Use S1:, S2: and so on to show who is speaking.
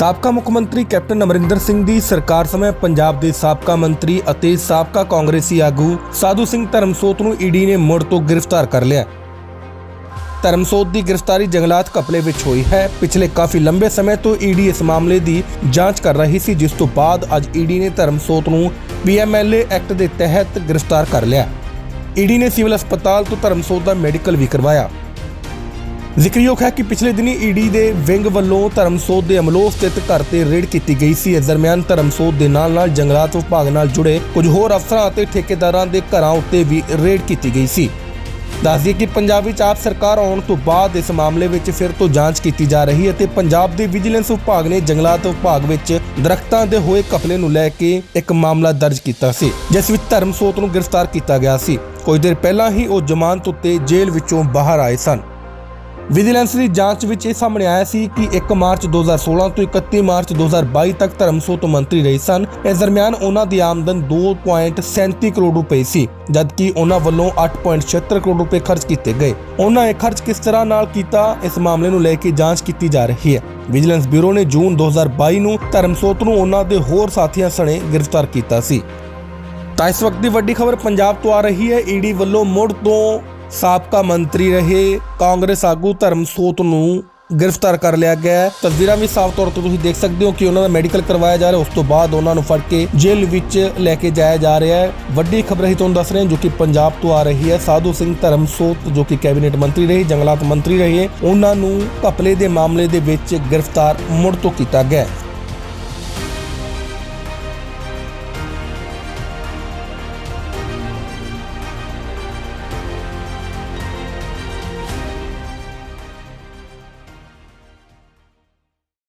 S1: ਸਾਬਕਾ ਮੁੱਖ ਮੰਤਰੀ ਕੈਪਟਨ ਅਮਰਿੰਦਰ ਸਿੰਘ ਦੀ ਸਰਕਾਰ ਸਮੇਂ ਪੰਜਾਬ ਦੇ ਸਾਬਕਾ ਮੰਤਰੀ ਅਤੇ ਸਾਬਕਾ ਕਾਂਗਰਸੀ ਆਗੂ ਸਾਧੂ ਸਿੰਘ ਧਰਮਸੋਤ ਨੂੰ ਈਡੀ ਨੇ ਮੁੜ ਤੋਂ ਗ੍ਰਿਫਤਾਰ ਕਰ ਲਿਆ। ਧਰਮਸੋਤ ਦੀ ਗ੍ਰਿਫਤਾਰੀ ਜੰਗਲਾਤ ਕਪਲੇ ਵਿੱਚ ਹੋਈ ਹੈ। ਪਿਛਲੇ ਕਾਫੀ ਲੰਬੇ ਸਮੇਂ ਤੋਂ ਈਡੀ ਇਸ ਮਾਮਲੇ ਦੀ ਜਾਂਚ ਕਰ ਰਹੀ ਸੀ, ਜਿਸ ਤੋਂ ਬਾਅਦ ਅੱਜ ਈਡੀ ਨੇ ਧਰਮਸੋਤ ਨੂੰ ਪੀਐਮਐਲਏ ਐਕਟ ਦੇ ਤਹਿਤ ਗ੍ਰਿਫਤਾਰ ਕਰ ਲਿਆ। ਈਡੀ ਨੇ ਸਿਵਲ ਹਸਪਤਾਲ ਤੋਂ ਧਰਮਸੋਤ ਦਾ ਮੈਡੀਕਲ ਵੀ ਕਰਵਾਇਆ। ਜ਼ਿਕਰਯੋਗ ਹੈ ਕਿ ਪਿਛਲੇ ਦਿਨੀ ਈਡੀ ਦੇ ਵਿੰਗ ਵੱਲੋਂ ਧਰਮਸੋਤ ਦੇ ਅਮਲੋਹ ਸਥਿਤ ਘਰ ਤੇ ਰੇਡ ਕੀਤੀ ਗਈ ਸੀ। ਇਸ ਦਰਮਿਆਨ ਧਰਮਸੋਤ ਦੇ ਨਾਲ-ਨਾਲ ਜੰਗਲਾਤ ਵਿਭਾਗ ਨਾਲ ਜੁੜੇ ਕੁਝ ਹੋਰ ਅਫਸਰਾਂ ਅਤੇ ਠੇਕੇਦਾਰਾਂ ਦੇ ਘਰਾਂ ਉੱਤੇ ਵੀ ਰੇਡ ਕੀਤੀ ਗਈ ਸੀ। ਦੱਸਦੀ ਕਿ ਪੰਜਾਬ ਵਿੱਚ ਆਪ ਸਰਕਾਰ ਆਉਣ ਤੋਂ ਬਾਅਦ ਇਸ ਮਾਮਲੇ ਵਿੱਚ ਫਿਰ ਤੋਂ ਜਾਂਚ ਕੀਤੀ ਜਾ ਰਹੀ ਹੈ ਤੇ ਪੰਜਾਬ ਦੇ ਵਿਜੀਲੈਂਸ ਵਿਭਾਗ ਨੇ ਜੰਗਲਾਤ ਵਿਭਾਗ ਵਿੱਚ ਦਰਖਤਾਂ ਦੇ ਹੋਏ ਕਪਲੇ ਨੂੰ ਲੈ ਕੇ ਇੱਕ ਮਾਮਲਾ ਦਰਜ ਕੀਤਾ ਸੀ, ਜਿਸ ਵਿੱਚ ਧਰਮਸੋਤ ਨੂੰ ਗ੍ਰਿਫਤਾਰ ਕੀਤਾ ਗਿਆ ਸੀ। ਕੁਝ ਦੇਰ ਪਹਿਲਾਂ ਹੀ ਉਹ ਜ਼ਮਾਨਤ ਉੱਤੇ ਜੇਲ੍ਹ ਵਿੱਚੋਂ ਬਾਹਰ ਆਏ ਸਨ। ਵਿਜੀਲੈਂਸ ਦੀ ਜਾਂਚ ਵਿੱਚ ਇਹ ਸਾਹਮਣੇ ਆਇਆ ਸੀ ਕਿ 1 ਮਾਰਚ 2016 ਤੋਂ 31 ਮਾਰਚ 2022 ਤੱਕ ਧਰਮਸੋਤ ਮੰਤਰੀ ਰਹੇ ਸਨ। ਇਸ ਦਰਮਿਆਨ ਉਹਨਾਂ ਦੀ ਆਮਦਨ 2.37 ਕਰੋੜ ਰੁਪਏ ਸੀ, ਜਦਕਿ ਉਹਨਾਂ ਵੱਲੋਂ 8.76 ਕਰੋੜ ਰੁਪਏ ਖਰਚ ਕੀਤੇ ਗਏ। ਉਹਨਾਂ ਇਹ ਖਰਚ ਕਿਸ ਤਰ੍ਹਾਂ ਨਾਲ ਕੀਤਾ, ਇਸ ਮਾਮਲੇ ਨੂੰ ਲੈ ਕੇ ਜਾਂਚ ਕੀਤੀ ਜਾ ਰਹੀ ਹੈ। ਵਿਜੀਲੈਂਸ ਬਿਊਰੋ ਨੇ ਜੂਨ 2022 ਨੂੰ ਧਰਮਸੋਤ ਨੂੰ ਉਹਨਾਂ ਦੇ ਹੋਰ ਸਾਥੀਆਂ ਸਣੇ ਗ੍ਰਿਫਤਾਰ ਕੀਤਾ ਸੀ। ਤਾਂ ਇਸ ਵਕਤ ਦੀ ਵੱਡੀ ਖਬਰ ਪੰਜਾਬ ਤੋਂ ਆ ਰਹੀ ਹੈ। ਈਡੀ ਵੱਲੋਂ ਮੁੜ ਤੋਂ ਸਾਬਕਾ ਮੰਤਰੀ ਰਹੇ ਕਾਂਗਰਸ ਆਗੂ ਧਰਮਸੋਤ ਨੂੰ ਗ੍ਰਿਫਤਾਰ ਕਰ ਲਿਆ ਗਿਆ ਹੈ। ਤਸਵੀਰਾਂ ਵੀ ਸਾਫ਼ ਤੌਰ ਤੇ ਤੁਸੀਂ ਦੇਖ ਸਕਦੇ ਹੋ ਕਿ ਉਹਨਾਂ ਦਾ ਮੈਡੀਕਲ ਕਰਵਾਇਆ ਜਾ ਰਿਹਾ ਉਸ ਤੋਂ ਬਾਅਦ ਉਹਨਾਂ ਨੂੰ ਫੜ ਕੇ ਜੇਲ੍ਹ ਵਿੱਚ ਲੈ ਕੇ ਜਾਇਆ ਜਾ ਰਿਹਾ ਹੈ। ਵੱਡੀ ਖਬਰ ਹੀ ਤੁਹਾਨੂੰ ਦੱਸ ਰਹੇ ਹਾਂ ਜੋ ਕਿ ਪੰਜਾਬ ਤੋਂ ਆ ਰਹੀ ਹੈ। ਸਾਧੂ ਸਿੰਘ ਧਰਮਸੋਤ ਜੋ ਕਿ ਕੈਬਨਿਟ ਮੰਤਰੀ ਰਹੇ, ਜੰਗਲਾਤ ਮੰਤਰੀ ਰਹੇ, ਉਹਨਾਂ ਨੂੰ ਘਪਲੇ ਦੇ ਮਾਮਲੇ ਦੇ ਵਿੱਚ ਗ੍ਰਿਫਤਾਰ ਮੁੜ ਤੋਂ ਕੀਤਾ ਗਿਆ